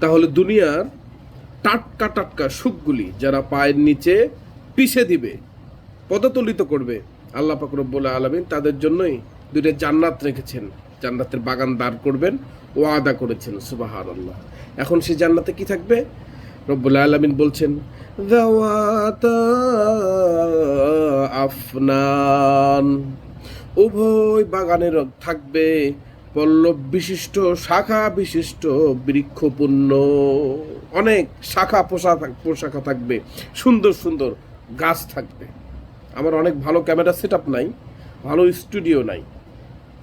তাহলে দুনিয়ার টাটকা টাটকা সুখগুলি যারা পায়ের নিচে পিষে দিবে, পদতলিত করবে, আল্লাহ পাক রব্বুল আলমিন তাদের জন্যই দুটো জান্নাত রেখেছেন। জান্নাতের বাগান দাঁড় করবেন ও আদা করেছেন সুবাহার আল্লাহ এখন সে জান্নাতে কি থাকবে? রব্বুল আলমিন বলছেন আফনান। উভয় বাগানের থাকবে পল্লব বিশিষ্ট শাখা বিশিষ্ট বৃক্ষপূর্ণ, অনেক শাখা পোশাক পোশাখা থাকবে, সুন্দর সুন্দর গাছ থাকবে। আমার অনেক ভালো ক্যামেরা সেট নাই, ভালো স্টুডিও নাই।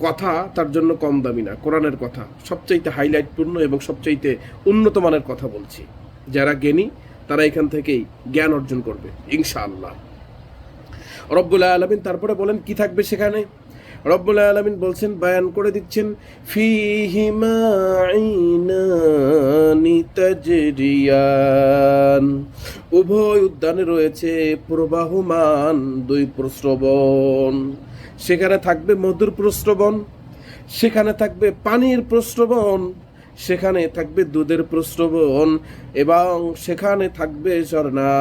কথা তার জন্য কম দামি না, কোরআনের কথা। সবচাইতে হাইলাইটপূর্ণ এবং সবচাইতে উন্নত মানের কথা বলছি। যারা জ্ঞানী, তারা এখান থেকেই জ্ঞান অর্জন করবে, ইনশাআল্লাহ। রব্বুল আলমিন তারপরে বলেন, কি থাকবে সেখানে? রব্বুল আলমিন বলছেন, বয়ান করে দিচ্ছেন ফিহিমা আইনানি উভয় উদ্যানে রয়েছে প্রবাহমান দুই প্রস্রবণ সেখানে থাকবে মধুর প্রস্রবণ সেখানে থাকবে পানির প্রস্রবণ সেখানে থাকবে দুধের প্রস্রবণ এবং সেখানে থাকবে ঝর্ণা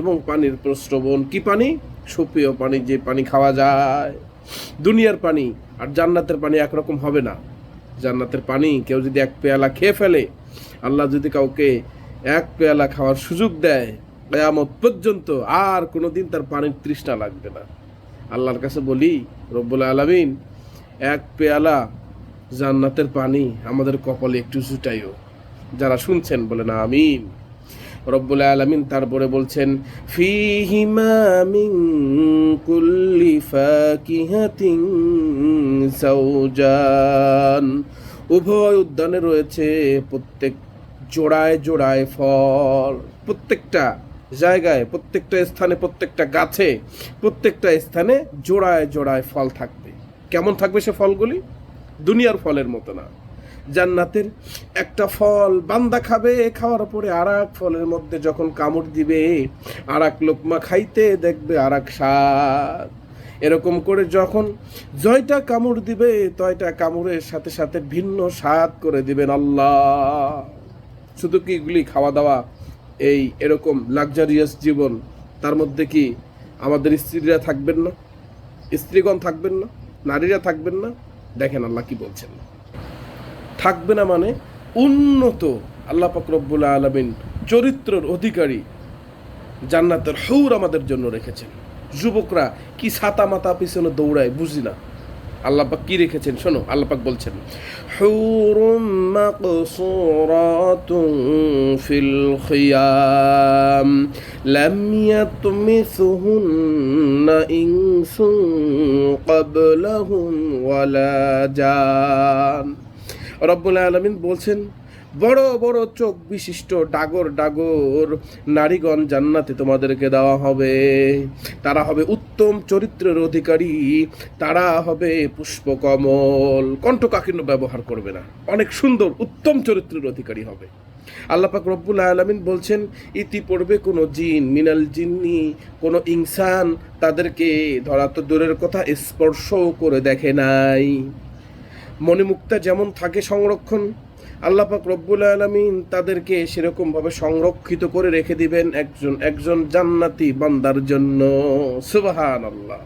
এবং পানির প্রস্রবণ কি পানি? সুপ্রিয় পানি, যে পানি খাওয়া যায়। দুনিয়ার পানি আর জান্নাতের পানি একরকম হবে না। জান্নাতের পানি কেউ যদি এক পেয়ালা খেয়ে ফেলে, আল্লাহ যদি কাউকে এক পেয়ালা খাওয়ার সুযোগ দেয়, কেয়ামত পর্যন্ত আর কোনো দিন তার পানির তৃষ্ণা লাগবে না। আল্লাহর কাছে বলি, রব্বুল আলমিন, এক পেয়ালা জান্নাতের পানি আমাদের কপালে একটু জুটাইও যারা শুনছেন বলে না আমিন। রব্বুল আলমিন তারপরে বলছেন, ফিহিমা কুল্লি ফাকিহাতিন জাওজান উভয় উদ্যানে রয়েছে প্রত্যেক জোড়ায় জোড়ায় ফল, প্রত্যেকটা জায়গায়, প্রত্যেকটা স্থানে, প্রত্যেকটা গাছে, প্রত্যেকটা স্থানে জোড়ায় জোড়ায় ফল থাকবে। কেমন থাকবে সে ফলগুলি? দুনিয়ার ফলের মতো না। জান্নাতের একটা ফল। বান্দা খাবে খাওয়ার পরে আর এক ফলের মধ্যে যখন কামড় দিবে আর এক লোকমা খাইতে দেখবে আর এক স্বাদ। এরকম করে যখন জয়টা কামড় দিবে, তয়টা কামড়ের সাথে সাথে ভিন্ন স্বাদ করে দিবেন আল্লাহ। শুধু কি এগুলি খাওয়া দাওয়া, এই এরকম লাক্সারিয়াস জীবন, তার মধ্যে কি আমাদের স্ত্রীরা থাকবেন না? স্ত্রীগণ থাকবেন না? নারীরা থাকবেন না? দেখেন আল্লাহ কি বলছেন। থাকবে না মানে উন্নত আল্লাহ ফকরবুল্লা আলমিন চরিত্রের অধিকারী জান্নাতের হৌর আমাদের জন্য রেখেছেন। যুবকরা কি ছাতা মাতা পিছনে দৌড়ায় বুঝি না। আল্লাপাক কি রেখেছেন? শোনো আল্লাপাক বলছেন ফিল ওয়ালা জান। রব্বুল আলামিন বলছেন, বড় বড় চোখ বিশিষ্ট ডাগর ডাগর নারীগণ জান্নাতে তোমাদেরকে দেওয়া হবে। তারা হবে উত্তম চরিত্রের অধিকারী, তারা হবে পুষ্পকমল কণ্ঠকাকীর্ণ ব্যবহার করবে না, অনেক সুন্দর উত্তম চরিত্রের অধিকারী হবে। আল্লাপাক রব্বুল আলমিন বলছেন ইতি পড়বে কোনো জিন, মিনাল জিন্নি, কোনো ইনসান তাদেরকে ধরা তো দূরের কথা, স্পর্শও করে দেখে নাই। মণিমুক্তা যেমন থাকে সংরক্ষণ আল্লাপাক রব্বুল আলমিন তাদেরকে সেরকমভাবে সংরক্ষিত করে রেখে দিবেন একজন একজন জান্নাতি বান্দার জন্য। সুবাহান আল্লাহ